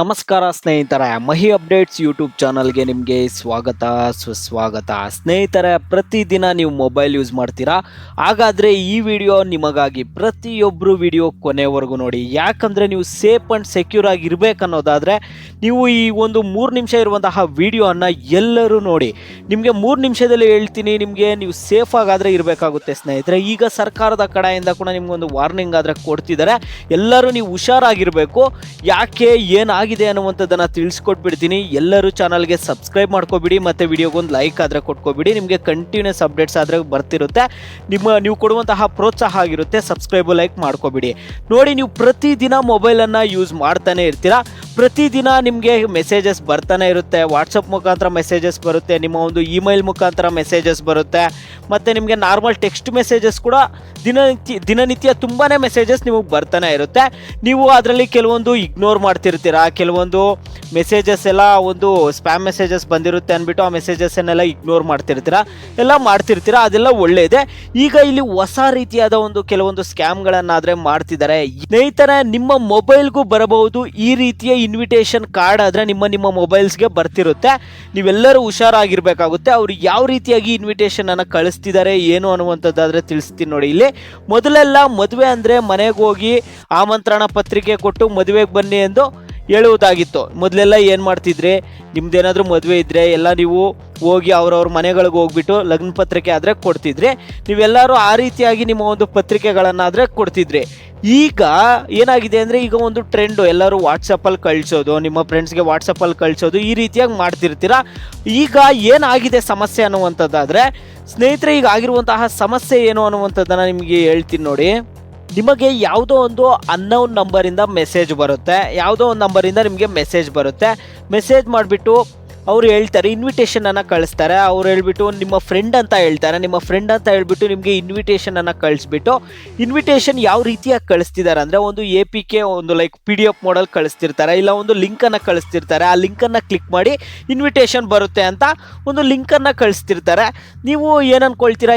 ನಮಸ್ಕಾರ ಸ್ನೇಹಿತರೆ, ಮಹಿ updates YouTube ಚಾನಲ್ಗೆ ನಿಮಗೆ ಸ್ವಾಗತ, ಸುಸ್ವಾಗತ. ಸ್ನೇಹಿತರೆ, ಪ್ರತಿದಿನ ನೀವು ಮೊಬೈಲ್ ಯೂಸ್ ಮಾಡ್ತೀರಾ? ಹಾಗಾದರೆ ಈ ವಿಡಿಯೋ ನಿಮಗಾಗಿ ಪ್ರತಿಯೊಬ್ಬರು ವಿಡಿಯೋ ಕೊನೆವರೆಗೂ ನೋಡಿ. ಯಾಕಂದರೆ ನೀವು ಸೇಫ್ ಆ್ಯಂಡ್ ಸೆಕ್ಯೂರ್ ಆಗಿ ಇರಬೇಕನ್ನೋದಾದರೆ ನೀವು ಈ ಒಂದು ಮೂರು ನಿಮಿಷ ಇರುವಂತಹ ವಿಡಿಯೋನ ಎಲ್ಲರೂ ನೋಡಿ. ನಿಮಗೆ ಮೂರು ನಿಮಿಷದಲ್ಲಿ ಹೇಳ್ತೀನಿ, ನಿಮಗೆ ನೀವು ಸೇಫ್ ಆಗಾದರೆ ಇರಬೇಕಾಗುತ್ತೆ ಸ್ನೇಹಿತರೆ. ಈಗ ಸರ್ಕಾರದ ಕಡೆಯಿಂದ ಕೂಡ ನಿಮಗೊಂದು ವಾರ್ನಿಂಗ್ ಆದರೆ ಕೊಡ್ತಿದ್ದಾರೆ. ಎಲ್ಲರೂ ನೀವು ಹುಷಾರಾಗಿರಬೇಕು. ಯಾಕೆ ಏನಾಗಿದೆ ಅನ್ನುವಂಥದ್ದನ್ನು ತಿಳಿಸ್ಕೊಟ್ಬಿಡ್ತೀನಿ. ಎಲ್ಲರೂ ಚಾನಲ್ಗೆ ಸಬ್ಸ್ಕ್ರೈಬ್ ಮಾಡ್ಕೊಬಿಡಿ, ಮತ್ತು ವಿಡಿಯೋಗೊಂದು ಲೈಕ್ ಆದರೆ ಕೊಟ್ಕೊಬಿಡಿ. ನಿಮಗೆ ಕಂಟಿನ್ಯೂಸ್ ಅಪ್ಡೇಟ್ಸ್ ಆದರೆ ಬರ್ತಿರುತ್ತೆ. ನಿಮ್ಮ, ನೀವು ಕೊಡುವಂತಹ ಪ್ರೋತ್ಸಾಹ ಆಗಿರುತ್ತೆ. ಸಬ್ಸ್ಕ್ರೈಬು, ಲೈಕ್ ಮಾಡ್ಕೊಬಿಡಿ. ನೋಡಿ, ನೀವು ಪ್ರತಿದಿನ ಮೊಬೈಲನ್ನು ಯೂಸ್ ಮಾಡ್ತಾನೆ ಇರ್ತೀರಾ. ಪ್ರತಿದಿನ ನಿಮಗೆ ಮೆಸೇಜಸ್ ಬರ್ತಾನೆ ಇರುತ್ತೆ. ವಾಟ್ಸಪ್ ಮುಖಾಂತರ ಮೆಸೇಜಸ್ ಬರುತ್ತೆ. ನಿಮ್ಮ ಒಂದು ಇಮೇಲ್ ಮುಖಾಂತರ ಮೆಸೇಜಸ್ ಬರುತ್ತೆ. ಮತ್ತು ನಿಮಗೆ ನಾರ್ಮಲ್ ಟೆಕ್ಸ್ಟ್ ಮೆಸೇಜಸ್ ಕೂಡ ದಿನನಿತ್ಯ ದಿನನಿತ್ಯ ತುಂಬಾ ಮೆಸೇಜಸ್ ನಿಮಗೆ ಬರ್ತಾನೆ ಇರುತ್ತೆ. ನೀವು ಅದರಲ್ಲಿ ಕೆಲವೊಂದು ಇಗ್ನೋರ್ ಮಾಡ್ತಿರ್ತೀರಾ? ಕೆಲವೊಂದು ಮೆಸೇಜಸ್ ಎಲ್ಲ ಒಂದು ಸ್ಪ್ಯಾಮ್ ಮೆಸೇಜಸ್ ಬಂದಿರುತ್ತೆ ಅಂದ್ಬಿಟ್ಟು ಆ ಮೆಸೇಜಸ್ಸನ್ನೆಲ್ಲ ಇಗ್ನೋರ್ ಮಾಡ್ತಿರ್ತೀರಾ? ಎಲ್ಲ ಮಾಡ್ತಿರ್ತೀರಾ? ಅದೆಲ್ಲ ಒಳ್ಳೆಯದೆ ಈಗ ಇಲ್ಲಿ ಹೊಸ ರೀತಿಯಾದ ಒಂದು ಕೆಲವೊಂದು ಸ್ಕ್ಯಾಮ್ಗಳನ್ನಾದರೆ ಮಾಡ್ತಿದ್ದಾರೆ. ಸ್ನೇಹಿತರೆ, ನಿಮ್ಮ ಮೊಬೈಲ್ಗೂ ಬರಬಹುದು. ಈ ರೀತಿಯ ಇನ್ವಿಟೇಷನ್ ಕಾರ್ಡ್ ಆದರೆ ನಿಮ್ಮ ನಿಮ್ಮ ಮೊಬೈಲ್ಸ್ಗೆ ಬರ್ತಿರುತ್ತೆ. ನೀವೆಲ್ಲರೂ ಹುಷಾರಾಗಿರಬೇಕಾಗುತ್ತೆ. ಅವರು ಯಾವ ರೀತಿಯಾಗಿ ಇನ್ವಿಟೇಷನನ್ನು ಕಳಿಸ್ತಿದ್ದಾರೆ, ಏನು ಅನ್ನುವಂಥದ್ದಾದರೆ ತಿಳಿಸ್ತೀನಿ ನೋಡಿ ಇಲ್ಲಿ. ಮೊದಲೆಲ್ಲ ಮದುವೆ ಅಂದರೆ ಮನೆಗೆ ಹೋಗಿ ಆಮಂತ್ರಣ ಪತ್ರಿಕೆ ಕೊಟ್ಟು ಮದುವೆಗೆ ಬನ್ನಿ ಎಂದು ಹೇಳುವುದಾಗಿತ್ತು. ಮೊದಲೆಲ್ಲ ಏನು ಮಾಡ್ತಿದ್ರಿ? ನಿಮ್ಮದೇನಾದರೂ ಮದುವೆ ಇದ್ದರೆ ಎಲ್ಲ ನೀವು ಹೋಗಿ ಅವ್ರವ್ರ ಮನೆಗಳಿಗೆ ಹೋಗ್ಬಿಟ್ಟು ಲಗ್ನ ಪತ್ರಿಕೆ ಆದರೆ ಕೊಡ್ತಿದ್ರಿ. ನೀವೆಲ್ಲರೂ ಆ ರೀತಿಯಾಗಿ ನಿಮ್ಮ ಒಂದು ಪತ್ರಿಕೆಗಳನ್ನಾದರೆ ಕೊಡ್ತಿದ್ರೆ. ಈಗ ಏನಾಗಿದೆ ಅಂದರೆ ಈಗ ಒಂದು ಟ್ರೆಂಡು ಎಲ್ಲರೂ ವಾಟ್ಸಪ್ಪಲ್ಲಿ ಕಳಿಸೋದು, ನಿಮ್ಮ ಫ್ರೆಂಡ್ಸ್ಗೆ ವಾಟ್ಸಪ್ಪಲ್ಲಿ ಕಳಿಸೋದು ಈ ರೀತಿಯಾಗಿ ಮಾಡ್ತಿರ್ತೀರ? ಈಗ ಏನಾಗಿದೆ ಸಮಸ್ಯೆ ಅನ್ನುವಂಥದ್ದಾದರೆ, ಸ್ನೇಹಿತರೆ ಈಗ ಆಗಿರುವಂತಹ ಸಮಸ್ಯೆ ಏನು ಅನ್ನುವಂಥದ್ದನ್ನು ನಿಮಗೆ ಹೇಳ್ತೀನಿ ನೋಡಿ. ನಿಮಗೆ ಯಾವುದೋ ಒಂದು ಅನ್ನೌನ್ ನಂಬರಿಂದ ಮೆಸೇಜ್ ಬರುತ್ತೆ. ಯಾವುದೋ ಒಂದು ನಂಬರಿಂದ ನಿಮಗೆ ಮೆಸೇಜ್ ಬರುತ್ತೆ. ಮೆಸೇಜ್ ಮಾಡಿಬಿಟ್ಟು ಅವ್ರು ಹೇಳ್ತಾರೆ ಇನ್ವಿಟೇಷನನ್ನು ಕಳಿಸ್ತಾರೆ. ಅವ್ರು ಹೇಳ್ಬಿಟ್ಟು, ನಿಮ್ಮ ಫ್ರೆಂಡ್ ಅಂತ ಹೇಳ್ತಾರೆ. ನಿಮ್ಮ ಫ್ರೆಂಡ್ ಅಂತ ಹೇಳ್ಬಿಟ್ಟು ನಿಮಗೆ ಇನ್ವಿಟೇಷನನ್ನು ಕಳಿಸ್ಬಿಟ್ಟು ಇನ್ವಿಟೇಷನ್ ಯಾವ ರೀತಿಯಾಗಿ ಕಳಿಸ್ತಿದ್ದಾರೆ ಅಂದರೆ ಒಂದು ಎ ಪಿ ಕೆ ಒಂದು ಲೈಕ್ ಪಿ ಡಿ ಎಫ್ ಮಾಡಲ್ ಕಳಿಸ್ತಿರ್ತಾರೆ. ಇಲ್ಲ, ಒಂದು ಲಿಂಕನ್ನು ಕಳಿಸ್ತಿರ್ತಾರೆ. ಆ ಲಿಂಕನ್ನು ಕ್ಲಿಕ್ ಮಾಡಿ ಇನ್ವಿಟೇಷನ್ ಬರುತ್ತೆ ಅಂತ ಒಂದು ಲಿಂಕನ್ನು ಕಳಿಸ್ತಿರ್ತಾರೆ. ನೀವು ಏನು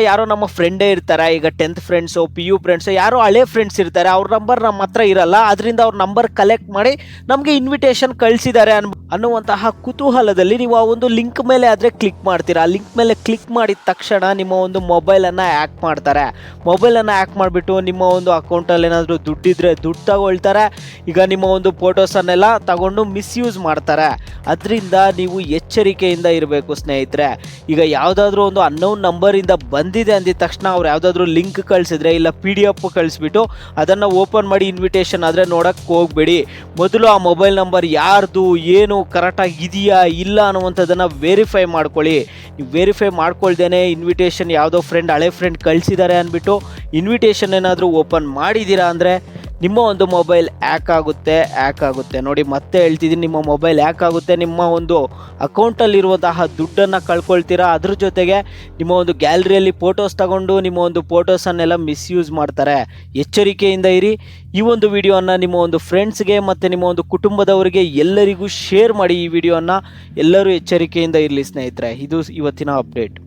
ಯಾರೋ ನಮ್ಮ ಫ್ರೆಂಡೇ ಇರ್ತಾರೆ. ಈಗ tenth friends P U friends ಯಾರೋ ಹಳೆ ಫ್ರೆಂಡ್ಸ್ ಇರ್ತಾರೆ. ಅವ್ರ ನಂಬರ್ ನಮ್ಮ ಹತ್ರ ಇರಲ್ಲ. ಅದರಿಂದ ಅವ್ರ ನಂಬರ್ ಕಲೆಕ್ಟ್ ಮಾಡಿ ನಮಗೆ ಇನ್ವಿಟೇಷನ್ ಕಳಿಸಿದ್ದಾರೆ ಅನ್ ಅನ್ನುವಂತಹ ಕುತೂಹಲದಲ್ಲಿ ನೀವು ಆ ಒಂದು ಲಿಂಕ್ ಮೇಲೆ ಆದರೆ ಕ್ಲಿಕ್ ಮಾಡ್ತೀರಾ? ಆ ಲಿಂಕ್ ಮೇಲೆ ಕ್ಲಿಕ್ ಮಾಡಿದ ತಕ್ಷಣ ನಿಮ್ಮ ಒಂದು ಮೊಬೈಲನ್ನು ಆ್ಯಕ್ ಮಾಡ್ತಾರೆ. ಮೊಬೈಲನ್ನು ಆ್ಯಕ್ ಮಾಡಿಬಿಟ್ಟು ನಿಮ್ಮ ಒಂದು ಅಕೌಂಟಲ್ಲಿ ಏನಾದರೂ ದುಡ್ಡಿದ್ರೆ ದುಡ್ಡು ತಗೊಳ್ತಾರೆ. ಈಗ ನಿಮ್ಮ ಒಂದು ಫೋಟೋಸನ್ನೆಲ್ಲ ತಗೊಂಡು ಮಿಸ್ಯೂಸ್ ಮಾಡ್ತಾರೆ. ಅದರಿಂದ ನೀವು ಎಚ್ಚರಿಕೆಯಿಂದ ಇರಬೇಕು ಸ್ನೇಹಿತರೆ. ಈಗ ಯಾವುದಾದ್ರೂ ಒಂದು ಅನ್ನೋನ್ ನಂಬರಿಂದ ಬಂದಿದೆ ಅಂದಿದ ತಕ್ಷಣ ಅವ್ರು ಯಾವುದಾದ್ರೂ ಲಿಂಕ್ ಕಳಿಸಿದ್ರೆ ಇಲ್ಲ ಪಿ ಡಿ ಎಫ್ ಕಳಿಸ್ಬಿಟ್ಟು ಅದನ್ನು ಓಪನ್ ಮಾಡಿ ಇನ್ವಿಟೇಷನ್ ಆದರೆ ನೋಡೋಕ್ಕೆ ಹೋಗಬೇಡಿ. ಮೊದಲು ಆ ಮೊಬೈಲ್ ನಂಬರ್ ಯಾರ್ದು, ಏನು ಕರೆಕ್ಟಾಗಿ ಇದೆಯಾ, ಇಲ್ಲ ಅನ್ನುವಂಥದ್ದನ್ನು ವೆರಿಫೈ ಮಾಡ್ಕೊಳ್ಳಿ. ನೀವು ವೆರಿಫೈ ಮಾಡ್ಕೊಳ್ದೇನೆ ಇನ್ವಿಟೇಷನ್ ಯಾವುದೋ ಫ್ರೆಂಡ್ ಹಳೆ ಫ್ರೆಂಡ್ ಕಳಿಸಿದ್ದಾರೆ ಅಂದ್ಬಿಟ್ಟು ಇನ್ವಿಟೇಷನ್ ಏನಾದರೂ ಓಪನ್ ಮಾಡಿದ್ದೀರಾ ಅಂದರೆ ನಿಮ್ಮ ಒಂದು ಮೊಬೈಲ್ ಹ್ಯಾಕ್ ಆಗುತ್ತೆ ಹ್ಯಾಕ್ ಆಗುತ್ತೆ. ನೋಡಿ, ಮತ್ತೆ ಹೇಳ್ತಿದ್ದೀನಿ, ನಿಮ್ಮ ಮೊಬೈಲ್ ಹ್ಯಾಕ್ ಆಗುತ್ತೆ. ನಿಮ್ಮ ಒಂದು ಅಕೌಂಟಲ್ಲಿರುವಂತಹ ದುಡ್ಡನ್ನು ಕಳ್ಕೊಳ್ತೀರಾ? ಅದ್ರ ಜೊತೆಗೆ ನಿಮ್ಮ ಒಂದು ಗ್ಯಾಲರಿಯಲ್ಲಿ ಫೋಟೋಸ್ ತಗೊಂಡು ನಿಮ್ಮ ಒಂದು ಫೋಟೋಸನ್ನೆಲ್ಲ ಮಿಸ್ಯೂಸ್ ಮಾಡ್ತಾರೆ. ಎಚ್ಚರಿಕೆಯಿಂದ ಇರಿ. ಈ ಒಂದು ವಿಡಿಯೋನ ನಿಮ್ಮ ಒಂದು ಫ್ರೆಂಡ್ಸ್ಗೆ ಮತ್ತು ನಿಮ್ಮ ಒಂದು ಕುಟುಂಬದವರಿಗೆ ಎಲ್ಲರಿಗೂ ಶೇರ್ ಮಾಡಿ ಈ ವಿಡಿಯೋನ ಎಲ್ಲರೂ ಎಚ್ಚರಿಕೆಯಿಂದ ಇರಲಿ ಸ್ನೇಹಿತರೆ. ಇದು ಇವತ್ತಿನ ಅಪ್ಡೇಟ್